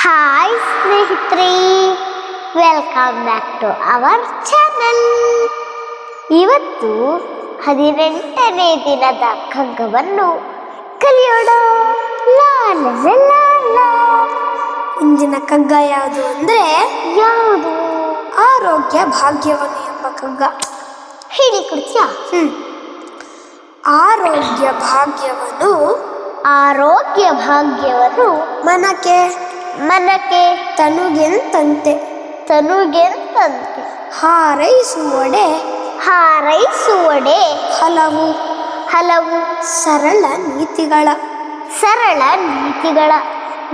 Hi ಸ್ನೇಹಿತರೆ. Welcome back to our channel ಇವತ್ತು ಹದಿನೆಂಟನೇ ದಿನದ ಖಗ್ಗವನ್ನು ಕಲಿಯೋಣ. ಇಂದಿನ ಕಗ್ಗ ಯಾವುದು ಅಂದರೆ ಯಾವುದು? ಆರೋಗ್ಯ ಭಾಗ್ಯವನ್ನು ಎಂಬ ಕಗ್ಗ ಹೇಳಿ ಕೊಡ್ತೀಯಾ ಹ್ಮ್. ಆರೋಗ್ಯ ಭಾಗ್ಯವನ್ನು ಆರೋಗ್ಯ ಭಾಗ್ಯವನ್ನು ಮನಕ್ಕೆ. ಮನಕ್ಕೆ ತನುಗೆಂತಂತೆ. ತನುಗೆಂತಂತೆ. ಹಾರೈಸುವಡೆ. ಹಾರೈಸುವಡೆ. ಹಲವು. ಹಲವು. ಸರಳ ನೀತಿಗಳ. ಸರಳ ನೀತಿಗಳ.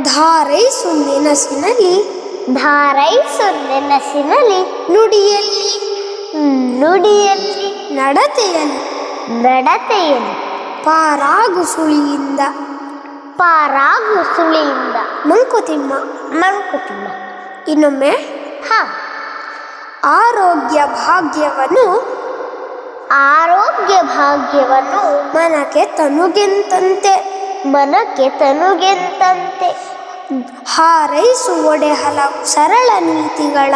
ಧಾರೈಸು ನೆನಸಿನಲ್ಲಿ ಧಾರೈಸು ನೆನಸಿನಲ್ಲಿ ನುಡಿಯಲ್ಲಿ. ನುಡಿಯಲ್ಲಿ. ನಡತೆಯಲ್ಲಿ. ನಡತೆಯಲ್ಲಿ. ಪಾರಾಗು ಸುಳಿಯಿಂದ ಪಾರಾಗು ಸುಳಿಯಿಂದ ಮಂಕುತಿಮ್ಮ ಮಂಕುತಿಮ್ಮ. ಇನ್ನೊಮ್ಮೆ ಹ. ಆರೋಗ್ಯ ಭಾಗ್ಯವನ್ನು ಆರೋಗ್ಯ ಭಾಗ್ಯವನ್ನು ಮನಕ್ಕೆ ತನುಗೆಂತಂತೆ. ಮನಕ್ಕೆ ತನುಗೆಂತಂತೆ. ಹಾರೈಸುವಡೆ ಹಲವು ಸರಳ ನೀತಿಗಳ.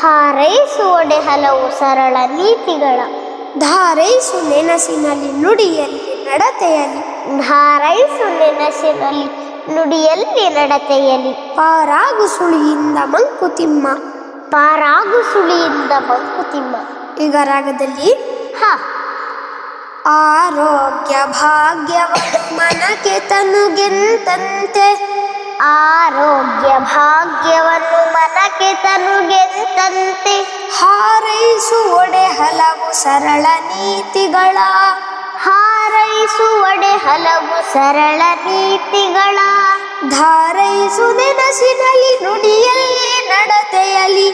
ಹಾರೈಸುವಡೆ ಹಲವು ಸರಳ ನೀತಿಗಳ. ಧಾರೈಸು ನೆನಸಿನಲ್ಲಿ ನುಡಿಯಲ್ಲಿ ನಡತೆಯಲ್ಲಿ. ಧಾರೈಸು ನೆನಸಿನಲ್ಲಿ ನುಡಿಯಲ್ಲಿ ನಡತೆಯಲಿ ಪಾರಾಗು ಸುಳಿಯಿಂದ ಮಂಕುತಿಮ್ಮ ಪಾರಾಗು ಸುಳಿಯಿಂದ ಮಂಕುತಿಮ್ಮ ಈಗ ರಾಗದಲ್ಲಿ ಹ. ಆರೋಗ್ಯ ಭಾಗ್ಯವ ಮನಕ್ಕೆ ತನುಗೆಂತಂತೆ ಆರೋಗ್ಯ ಭಾಗ್ಯವನ್ನು ಮನಕ್ಕೆ ತನುಗೆಂತಂತೆ ಹಾರೈಸುವಡೆ ಹಲವು ಸರಳ ನೀತಿಗಳ. ಹಾರೈಸುವಡೆ ಹಲವು ಸರಳ ನೀತಿಗಳ. ಧಾರೈಸು ನೆನಸಿನಲ್ಲಿ ನುಡಿಯಲ್ಲಿ ನಡತೆಯಲಿ.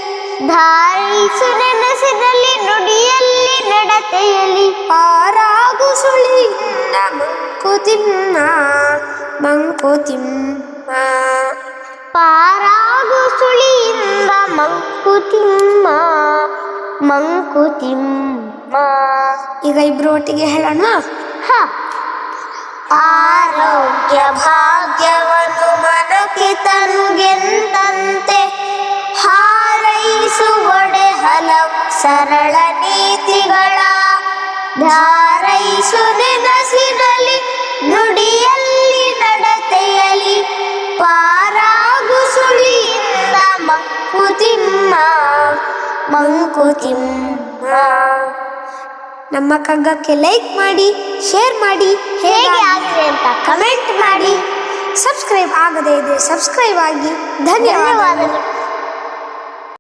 ಧಾರೈಸು ನೆನಸಿನಲ್ಲಿ ನುಡಿಯಲ್ಲಿ ನಡತೆಯಲಿ. ಪಾರಾಗು ಸುಳಿಯಿಂದ ಮಂಕುತಿಮ್ಮ ಮಂಕುತಿಮ್ಮ ಪಾರಾಗು ಸುಳಿಯಿಂದ ಮಂಕುತಿಮ್ಮ ಮಂಕುತಿಮ್ಮ ಈಗ ಇಬ್ರು ಒಟ್ಟಿಗೆ ಹೇಳೋಣ? ಹ. ಆರೋಗ್ಯ ಭಾಗ್ಯವನ್ನು ಸರಳ ನೀತಿಗಳ ಧಾರೈಸು ನೆನಸಿನಲ್ಲಿ ನುಡಿಯಲ್ಲಿ ನಡತೆಯಲ್ಲಿ ಪಾರಾಗು ಸುಳಿಯಿಂದ ಮಂಕುತಿಮ್ಮ ಮಂಕುತಿಮ್ಮ ನಮ್ಮ ಕಗ್ಗಕ್ಕೆ ಲೈಕ್ ಮಾಡಿ ಶೇರ್ ಮಾಡಿ ಹೇಗೆ ಆಗಿದೆ ಅಂತ ಕಮೆಂಟ್ ಮಾಡಿ. ಸಬ್ಸ್ಕ್ರೈಬ್ ಆಗದೇ ಇದೆ ಸಬ್ಸ್ಕ್ರೈಬ್ ಆಗಿ. ಧನ್ಯವಾದ ಧನ್ಯವಾದಗಳು.